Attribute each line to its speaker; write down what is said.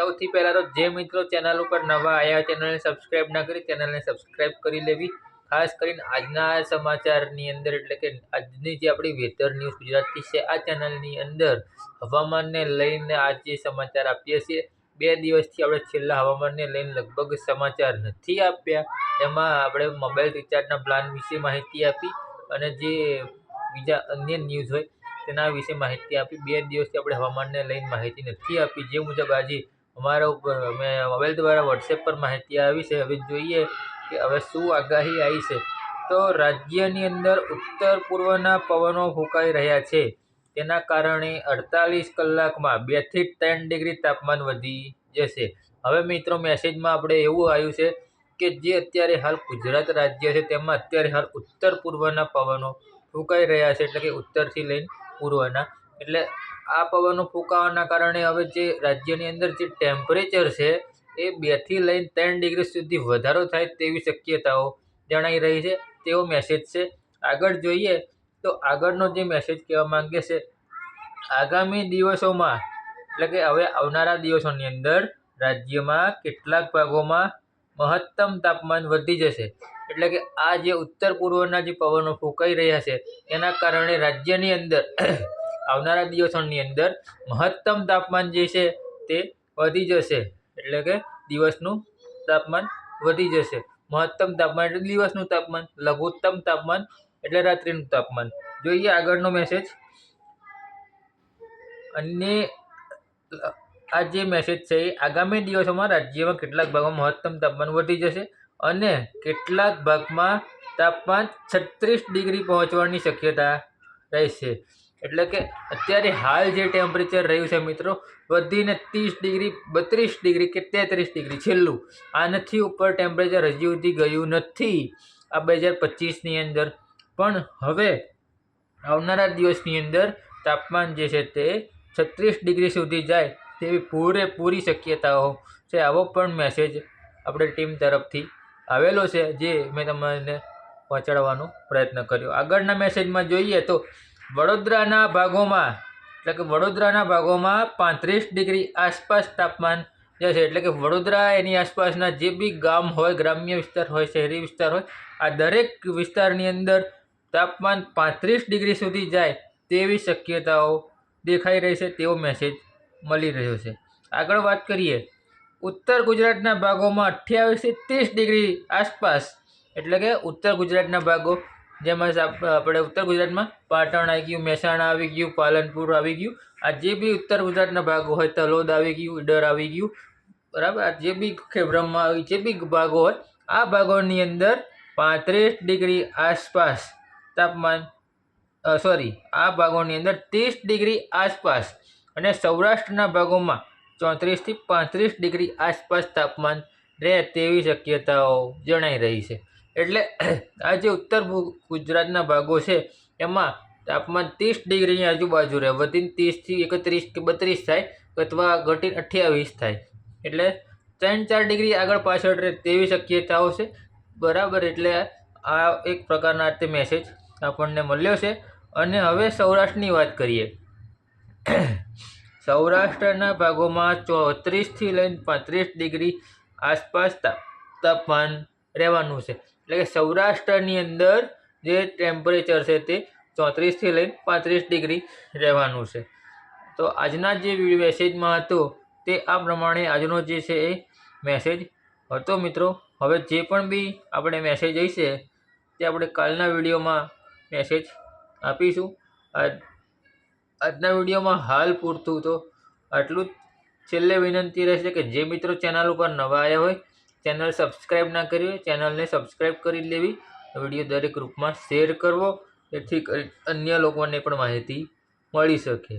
Speaker 1: સૌથી પહેલાં તો જે મિત્રો ચેનલ ઉપર નવા આવ્યા ચેનલને સબસ્ક્રાઈબ ના કરી ચેનલને સબસ્ક્રાઈબ કરી લેવી. ખાસ કરીને આજના સમાચારની અંદર એટલે કે આજની જે આપણી વેધર ન્યૂઝ ગુજરાતી છે, આ ચેનલની અંદર હવામાનને લઈને આજ સમાચાર આપીએ છીએ, બે દિવસથી આપણે છેલ્લા હવામાનને લઈને લગભગ સમાચાર નથી આપ્યા. એમાં આપણે મોબાઈલ રિચાર્જના પ્લાન વિશે માહિતી આપી અને જે બીજા અન્ય ન્યૂઝ હોય તેના વિશે માહિતી આપી. બે દિવસથી આપણે હવામાનને લઈને માહિતી નથી આપી. જે મુજબ આજે અમારા ઉપર અમે મોબાઈલ દ્વારા વોટ્સએપ પર માહિતી આવી છે. હવે જોઈએ કે હવે શું આગાહી આવી છે. તો રાજ્યની અંદર ઉત્તર પૂર્વના પવનો ફૂંકાઈ રહ્યા છે. તેના કારણે અડતાલીસ કલાકમાં બેથી ત્રણ ડિગ્રી તાપમાન વધી જશે. હવે મિત્રો મેસેજમાં આપણે એવું આવ્યું છે કે જે અત્યારે હાલ ગુજરાત રાજ્ય છે, તેમાં અત્યારે હાલ ઉત્તર પૂર્વના પવનો ફૂંકાઈ રહ્યા છે. એટલે કે ઉત્તરથી લઈને પૂર્વના. એટલે આ પવનો ફૂંકાવાના કારણે હવે જે રાજ્યની અંદર જે ટેમ્પરેચર છે, એ બેથી લઈને ત્રણ ડિગ્રી સુધી વધારો થાય તેવી શક્યતાઓ જણાઈ રહી છે. તેવો મેસેજ છે. આગળ જોઈએ તો આગળનો જે મેસેજ કહેવા માંગે છે, આગામી દિવસોમાં, એટલે કે હવે આવનારા દિવસોની અંદર રાજ્યમાં કેટલાક ભાગોમાં મહત્તમ તાપમાન વધી જશે. એટલે કે આ જે ઉત્તર પૂર્વના જે પવનો ફૂંકાઈ રહ્યા છે, એના કારણે રાજ્યની અંદર આવનારા દિવસોની અંદર મહત્તમ તાપમાન જે છે તે વધી જશે. એટલે કે દિવસનું તાપમાન વધી જશે. મહત્તમ તાપમાન એટલે દિવસનું તાપમાન, લઘુત્તમ તાપમાન એટલે રાત્રિનું તાપમાન. જોઈએ આગળનો મેસેજ અને આ જે મેસેજ છે એ આગામી દિવસોમાં રાજ્યમાં કેટલાક ભાગમાં મહત્તમ તાપમાન વધી જશે અને કેટલાક ભાગમાં તાપમાન છત્રીસ ડિગ્રી પહોંચવાની શક્યતા રહેશે. એટલે કે અત્યારે હાલ જે ટેમ્પરેચર રહ્યું છે મિત્રો, વધીને ત્રીસ ડિગ્રી, બત્રીસ ડિગ્રી કે તેત્રીસ ડિગ્રી છેલ્લું. આનાથી ઉપર ટેમ્પરેચર હજી સુધી ગયું નથી આ બે હજાર પચીસની અંદર. પણ હવે આવનારા દિવસની અંદર તાપમાન જે છે તે છત્રીસ ડિગ્રી સુધી જાય તેવી પૂરેપૂરી શક્યતાઓ છે. આવો પણ મેસેજ આપણે ટીમ તરફથી આવેલો છે, જે મેં તમને પહોંચાડવાનો પ્રયત્ન કર્યો. આગળના મેસેજમાં જોઈએ તો વડોદરાના ભાગોમાં, એટલે કે વડોદરાના ભાગોમાં પાંત્રીસ ડિગ્રી આસપાસ તાપમાન જે છે, એટલે કે વડોદરા એની આસપાસના જે બી ગામ હોય, ગ્રામ્ય વિસ્તાર હોય, શહેરી વિસ્તાર હોય, આ દરેક વિસ્તારની અંદર તાપમાન પાંત્રીસ ડિગ્રી સુધી જાય તેવી શક્યતાઓ દેખાઈ રહી છે, તેવો મેસેજ મળી રહ્યો છે. આગળ વાત કરીએ, ઉત્તર ગુજરાતના ભાગોમાં અઠ્યાવીસથી ત્રીસ ડિગ્રી આસપાસ, એટલે કે ઉત્તર ગુજરાતના ભાગો જેમાં આપ- આપણે ઉત્તર ગુજરાતમાં પાટણ આવી ગયું, મહેસાણા આવી ગયું, પાલનપુર આવી ગયું. આ જે બી ઉત્તર ગુજરાતના ભાગો હોય, તલોદ આવી ગયું, ઈડર આવી ગયું, બરાબર? આ જે બી ખેબ્રમમાં આવી જે બી ભાગો હોય, આ ભાગોની અંદર પાંત્રીસ ડિગ્રી આસપાસ તાપમાન સોરી આ ભાગોની અંદર ત્રીસ ડિગ્રી આસપાસ અને સૌરાષ્ટ્રના ભાગોમાં ચોત્રીસથી પાંત્રીસ ડિગ્રી આસપાસ તાપમાન રહે તેવી શક્યતાઓ જણાઈ રહી છે. એટલે આ જે ઉત્તર ગુજરાતના ભાગો છે, એમાં તાપમાન ત્રીસ ડિગ્રીની આજુબાજુ રહે. વધીને ત્રીસથી એકત્રીસ કે બત્રીસ થાય અથવા ઘટીને અઠ્યાવીસ થાય. એટલે ત્રણ ચાર ડિગ્રી આગળ પાછળ રહે તેવી શક્યતાઓ છે. બરાબર એટલે આ એક પ્રકારના તે મેસેજ આપણને મળ્યો છે. અને હવે સૌરાષ્ટ્રની વાત કરીએ. સૌરાષ્ટ્રના ભાગોમાં ચોત્રીસથી લઈને પાંત્રીસ ડિગ્રી આસપાસ તાપમાન રહેવાનું છે. એટલે કે સૌરાષ્ટ્રની અંદર જે ટેમ્પરેચર છે તે ચોત્રીસથી લઈને પાંત્રીસ ડિગ્રી રહેવાનું છે. તો આજના જે મેસેજમાં હતો તે આ પ્રમાણે આજનો જે છે એ મેસેજ હતો મિત્રો. હવે જે પણ બી આપણે મેસેજ હશે તે આપણે કાલના વિડીયોમાં મેસેજ આપીશું. આજ આજના વિડીયોમાં હાલ પૂરતું તો આટલું જ. છેલ્લે વિનંતી રહેશે કે જે મિત્રો ચેનલ ઉપર નવા આવ્યા હોય ચેનલ સબસ્ક્રાઈબ ના કરી હોય, ચેનલને સબસ્ક્રાઈબ કરી લેવી. વીડિયો દરેક ગ્રુપમાં શેર કરવો, જેથી અન્ય લોકોને પણ માહિતી મળી શકે.